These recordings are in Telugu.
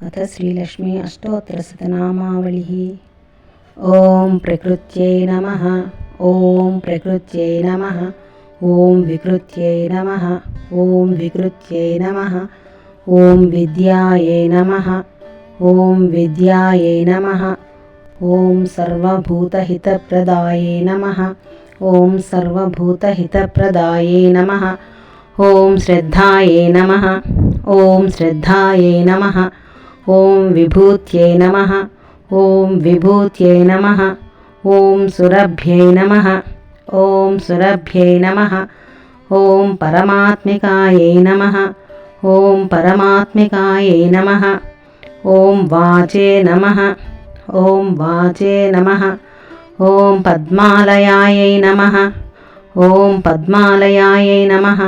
అథ శ్రీలక్ష్మి అష్టోత్తరశతనామావళి ఓం ప్రకృత్యై నమ ఓం ప్రకృత్యై నమ ఓం వికృత్యై నమ ఓం వికృత్యై నమ ఓం విద్యాయై నమ ఓం విద్యాయై నమ ఓం సర్వభూతహితప్రదాయే నమ ఓం సర్వభూతహితప్రదాయే నమ ఓం శ్రద్ధాయే నమ ఓం శ్రద్ధాయే నమ ॐ विभूत्यै नमः ॐ विभूत्यै नमः ॐ सुरभ्यै नमः ॐ सुरभ्यै नमः ॐ परमात्मिकायै नमः ॐ परमात्मिकायै नमः ॐ वाचे नमः ॐ वाचे नमः ॐ पद्मालयायै नमः ॐ पद्मालयायै नमः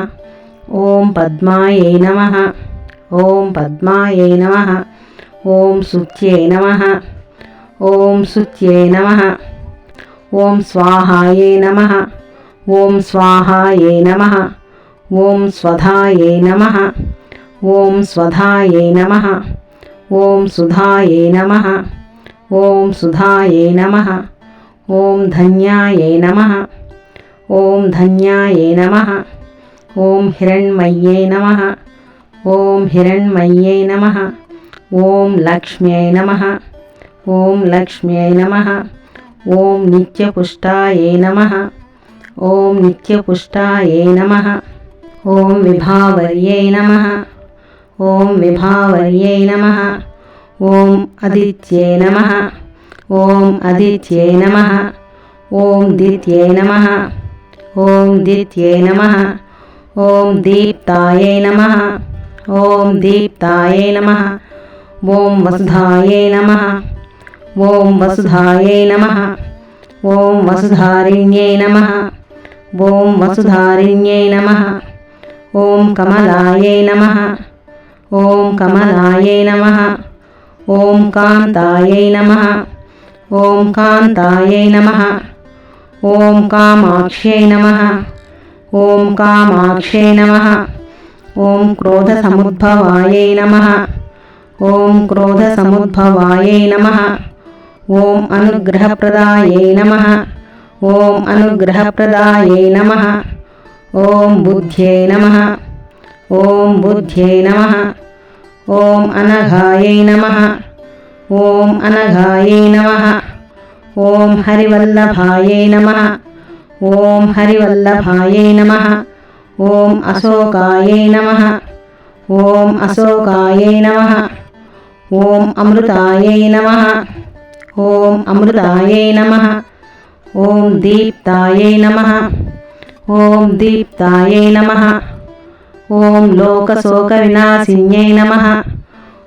ॐ पद्मायै नमः ॐ पद्मायै नमः ॐ सुत्यै नमः ॐ सुत्यै नमः ॐ स्वाहायै नमः ॐ स्वाहायै नमः ॐ स्वधायै नमः ॐ स्वधायै नमः ॐ सुधायै नमः ॐ सुधायै नमः ॐ धन्यायै नमः ॐ धन्यायै नमः ॐ हिरण्मय्यै नमः ॐ हिरण्मय्यै नमः ఓం లక్ష్మ్యై నమ ఓం లక్ష్మ్యై నమ ఓం నిత్యపుష్టాయే నమ ఓం నిత్యపుష్టాయే నమ ఓం విభావర్యై నమ ఓం విభావర్యై నమ ఓం అదిత్యై నమ ఓం అదిత్యై నమ ఓం దిత్యై నమ ఓం దిత్యై నమ ఓం దీప్తాయై నమ ఓం దీప్తాయై నమ ॐ वसुधायै नमः ॐ वसुधायै नमः ॐ वसुधारिण्यै नमः ॐ वसुधारिण्यै नमः ॐ कमलायै नमः ॐ कमलायै नमः ॐ कान्तायै नमः ॐ कान्तायै नमः ॐ कामाक्ष्यै नमः ॐ कामाक्ष्यै नमः ॐ क्रोधसमुद्भवायै नमः ఓం క్రోధ సముద్భవాయై నమ ఓం అనుగ్రహప్రదాయై నమ ఓం అనుగ్రహప్రదాయై నమ ఓం బుద్ధ్యై నమ ఓం బుద్ధ్యై నమ ఓం అనఘాయై నమ ఓం అనఘాయై నమ ఓం హరివల్లభాయై నమ ఓం హరివల్లభాయై నమ ఓం అశోకాయై నమ ఓం అశోకాయై నమ ఓం అమృతాయై నమ. ఓం అమృతాయై నమ. ఓం దీప్తాయై నమ. ఓం దీప్తాయై నమ. ఓం లోకశోక వినాశిన్యై నమ.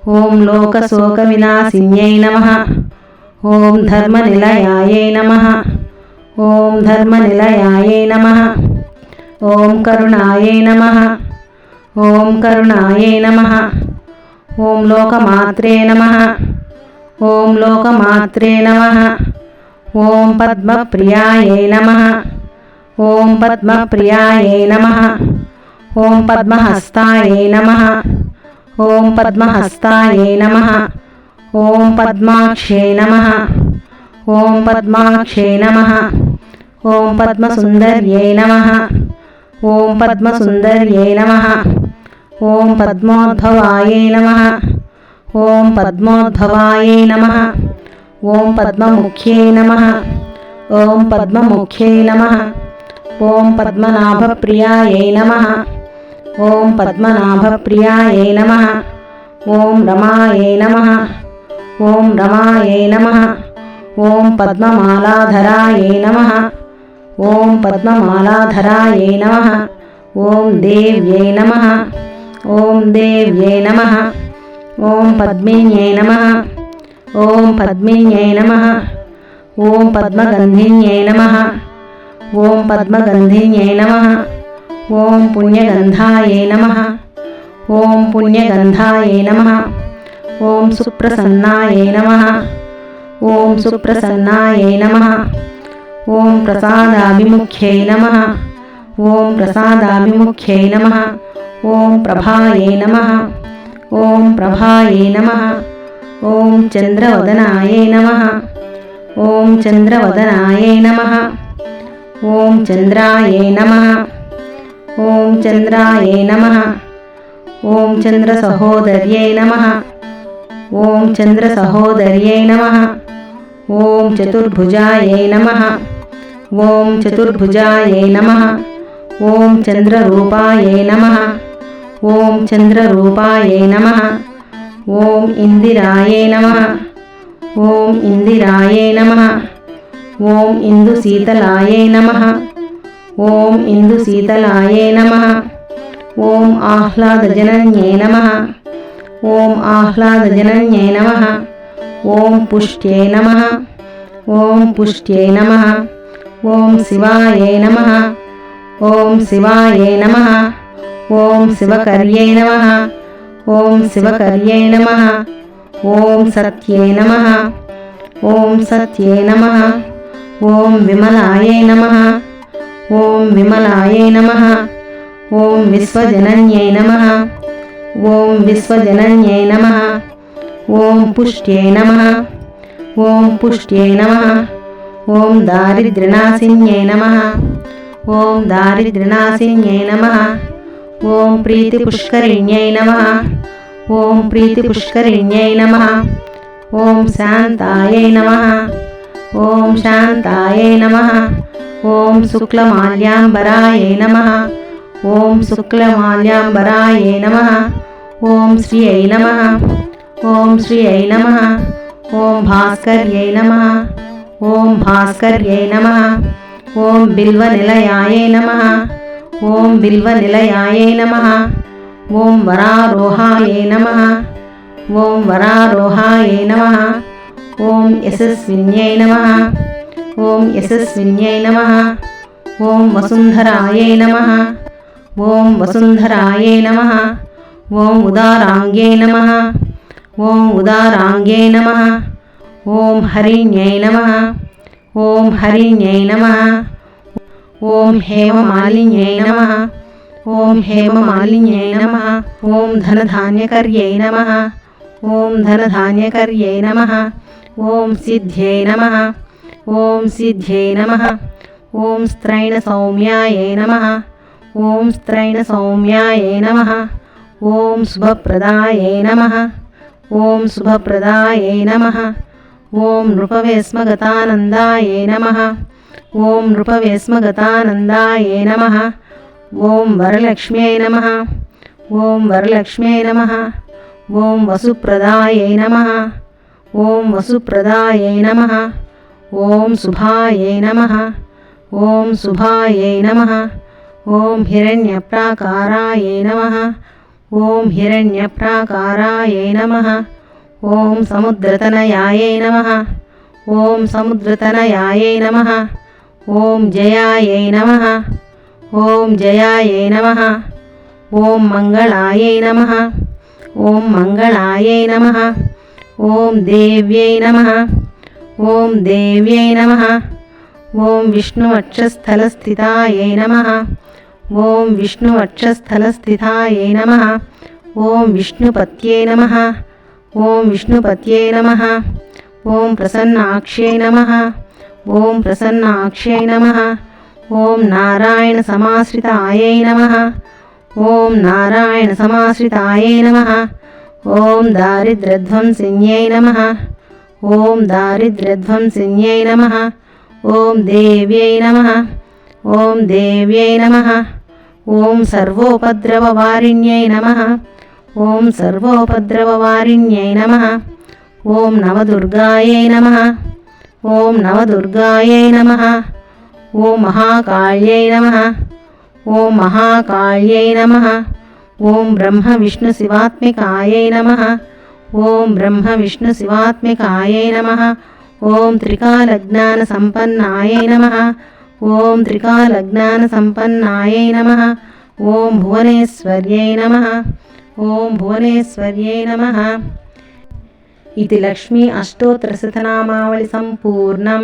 ఓం లోకశోక వినాశిన్యై నమ. ఓం ధర్మనిలయాయై నమ. ఓం ధర్మనిలయాయై నమ. ఓం కరుణాయై నమ. ఓం కరుణాయై నమ. ॐ लोकमात्रे नमः ॐ पद्मप्रियायै नमः ॐ पद्मप्रियायै नमः ॐ पद्महस्तायै नमः ॐ पद्महस्तायै नमः ॐ पद्माक्ष्यै नमः ॐ पद्माक्ष्यै नमः ॐ पद्मसुन्दर्यै नमः ॐ पद्मसुन्दर्यै नमः ॐ पद्मोद्भवायै नमः ఓం పద్మోద్భవాయ నమ ఓం పద్మోద్భవాయ నమ ఓం పద్మముఖ్యే నమ ఓం పద్మముఖ్యే నమ ఓం పద్మనాభప్రియాయ నమ ఓం పద్మనాభప్రియాయ నమ ఓం రమాయ నమ ఓం రమాయ నమ ఓం పద్మమాలాధరాయ నమ ఓం పద్మమాలాధరాయ నమ ఓం దేవ్యై నమ ఓం దేవ్యై నమ. ఓం పద్మిన్యై నమ. ఓం పద్మిన్యై నమ. ఓం పద్మగంధిన్యై నమ. ఓం పద్మగంధిన్యై నమ. ఓం పుణ్యగంధాయై నమ. ఓం పుణ్యగంధాయై నమ. ఓం సుప్రసన్నాయై నమ. ఓం సుప్రసన్నాయై నమ. ఓం ప్రసాదాభిముఖ్యై నమ. ఓం ప్రసాదాభిముఖ్యై నమ ఓం ప్రభాయే నమ ఓం ప్రభాయే నమ ఓం చంద్రవదనాయే నమ ఓం చంద్రవదనాయే నమ ఓం చంద్రాయే నమ ఓం చంద్రాయే నమ ఓం చంద్ర సహోదర్యే నమ ఓం చంద్ర సహోదర్యే నమ ఓం చతుర్భుజాయే నమ ఓం చతుర్భుజాయే నమ ఓం చంద్రరూపాయే నమ ఓం చంద్రరూపాయే నమ ఓం ఇందిరాయే నమ ఓం ఇందిరాయే నమ ఓం ఇందు శీతలాయే నమ ఓం ఇందు శీతలాయే నమ ఓం ఆహ్లాదజనన్యే నమ ఓం ఆహ్లాదజనన్యే నమ ఓం పుష్ట్యే నమ ఓం పుష్ట్యే నమ ఓం శివాయ నమ ఓం శివాయ నమ ఓం శివకర్యై నమ ఓం శివకర్యై నమ ఓం సత్యై నమ ఓం సత్యై నమ ఓం విమలాయ నమ ఓం విమలాయ నమ ఓం విశ్వజనన్యై నమ ఓం విశ్వజనన్యై నమ ఓం పుష్ట్యై నమ ఓం పుష్ట్యై నమ ఓం దారిద్ర్యనాశిన్యై నమ ఓం దారిద్ర్యనాశిన్యై నమ ఓం ప్రీతి పుష్కరిణ్యై నమ ఓం ప్రీతి పుష్కరిణ్యై నమ ఓం శాంతాయై నమ ఓం శాంతాయై నమ ఓం శుక్లమాల్యాంబరాయ నమ ఓం శుక్లమాల్యాంబరాయ నమ ఓం శ్రీ ఐ నమ ఓం శ్రీ ఐ నమ ఓం భాస్కర్యై నమ ఓం భాస్కర్యై నమ ఓం బిల్వ నిలయాయే నమ ఓం బిల్వ నిలయాయే నమ ఓం వరారోహాయే నమ ఓం వరారోహాయే నమ ఓం యశస్విన్యై నమ ఓం యశస్విన్యై నమ ఓం వసుంధరాయే నమ ఓం వసుంధరాయే నమ ఓం ఉదారాంగే నమ ఓం ఉదారాంగే నమ ఓం హరిణ్యై నమ ఓం హరిణ్యై నమ ఓం హేమమాలిన్యై నమ ఓం హేమమాలిన్యై నమ ఓం ధనధాన్యకర్యై నమ ఓం ధనధాన్యకర్యై నమ ఓం సిద్ధ్యై నమ ఓం సిద్ధ్యై నమ ఓం స్త్రైణ సౌమ్యాయై నమ ఓం స్త్రైణ సౌమ్యాయై నమ ఓం శుభప్రదాయ నమ ఓం శుభప్రదాయ నమ ఓం నృపవేస్మగతానందాయ నమ. ఓం నృపవేస్మగతానందాయ నమ. ఓం వరలక్ష్మ్యై నమ. ఓం వరలక్ష్మ్యై నమ. ఓం వసుప్రదాయ నమ. ఓం వసుప్రదాయ నమ. ఓం శుభాయ నమ. ఓం శుభాయ నమ. ఓం హిరణ్యప్రాకారాయ నమ. ఓం హిరణ్యప్రాకారాయ నమ. ఓం సముద్రతనయాయే నమ ఓం సముద్రతనయాయే నమ ఓం జయాయే నమ ఓం జయాయే నమ ఓం మంగళాయే నమ ఓం మంగళాయే నమ ఓం దేవ్యై నమ ఓం దేవ్యై నమ ఓం విష్ణువక్షస్థలస్థితాయై నమ ఓం విష్ణువక్షస్థలస్థితాయై నమ ఓం విష్ణుపత్యై నమ ఓం విష్ణుపత్యై నమ. ఓం ప్రసన్నాక్ష్యై నమ. ఓం ప్రసన్నాక్ష్యై నమ. ఓం నారాయణ సమాశ్రితాయై నమ. ఓం నారాయణ సమాశ్రితాయై నమ. ఓం దారిద్రధ్వంసిన్యై నమ. ఓం దారిద్రధ్వంసిన్యై నమ. ఓం దేవ్యై నమ. ఓం దేవ్యై నమ. ఓం సర్వోపద్రవవారిణ్యై నమ. ఓం సర్వోపద్రవవారిణ్యై నమ. ఓం నవదుర్గాయై నమ. ఓం నవదుర్గాయై నమ. ఓం మహాకాళ్యై నమ. ఓం మహాకాళ్యై నమ. ఓం బ్రహ్మ విష్ణు శివాత్మికాయై నమ. ఓం బ్రహ్మ విష్ణు శివాత్మికాయై నమ. ఓం త్రికాలజ్ఞాన సంపన్నాయై నమ. ఓం త్రికాలజ్ఞాన సంపన్నాయై నమ. ఓం భువనేశ్వర్యై నమ. ఓం భువనేశ్వర్యై నమ. ఇది లక్ష్మీ అష్టోత్తరశతనామావళి సంపూర్ణం.